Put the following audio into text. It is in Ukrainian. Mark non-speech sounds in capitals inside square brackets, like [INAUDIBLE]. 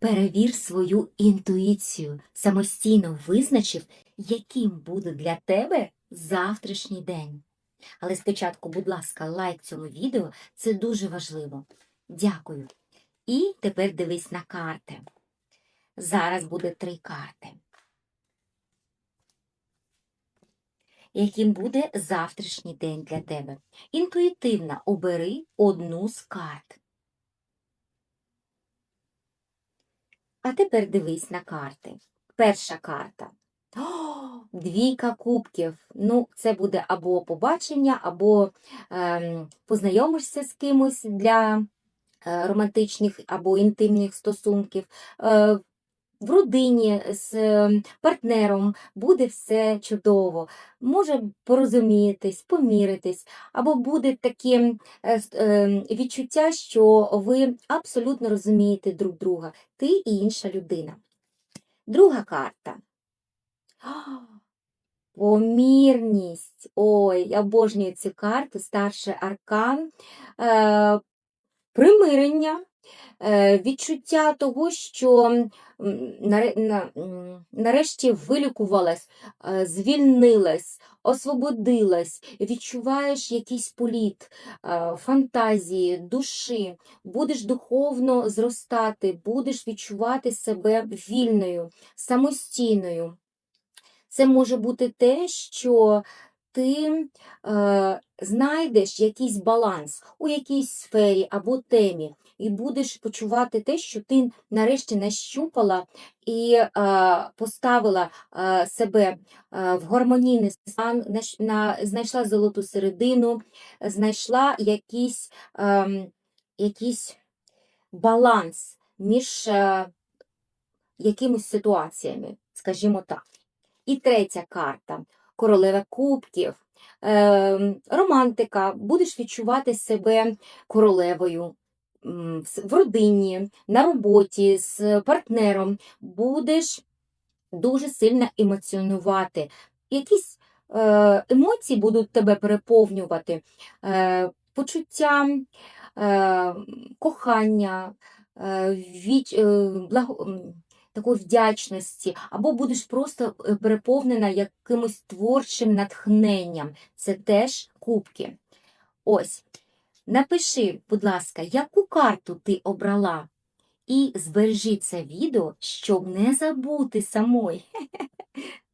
Перевір свою інтуїцію, самостійно визначив, яким буде для тебе завтрашній день. Але спочатку, будь ласка, лайк цьому відео, це дуже важливо. Дякую. І тепер дивись на карти. Зараз буде три карти. Яким буде завтрашній день для тебе? Інтуїтивно обери одну з карт. А тепер дивись на карти. Перша карта. О, [GASPS] двійка кубків. Ну, це буде або побачення, або е, познайомишся з кимось для е, романтичних або інтимних стосунків. В родині з е, партнером буде все чудово. Може порозумієтесь, поміритись, або буде таке е, с- е, відчуття, що ви абсолютно розумієте друг друга, ти і інша людина. Друга карта. [GASPS] Помірність. Ой, я обожнюю цю карту, старший аркан. Е, примирення, відчуття того, що нарешті вилікувалась, е, звільнилась, освободилась, відчуваєш якийсь політ, е, фантазії, душі, будеш духовно зростати, будеш відчувати себе вільною, самостійною. Це може бути те, що ти е, знайдеш якийсь баланс у якійсь сфері або темі, і будеш почувати те, що ти нарешті нащупала і е, поставила е, себе е, в гармонійний стан, знайшла золоту середину, знайшла якийсь, ем, якийсь баланс між е, якимись ситуаціями, скажімо так. І третя карта королева кубків. Е, романтика, будеш відчувати себе королевою в родині, на роботі з партнером, будеш дуже сильно емоціонувати. Якісь е, емоції будуть тебе переповнювати, е, почуття е, кохання, е, від, е, благо, такої вдячності, або будеш просто е, переповнена якимось творчим натхненням. Це теж кубки. Ось. Напиши, будь ласка, яку карту ти обрала, і збережи це відео, щоб не забути самой. [LAUGHS]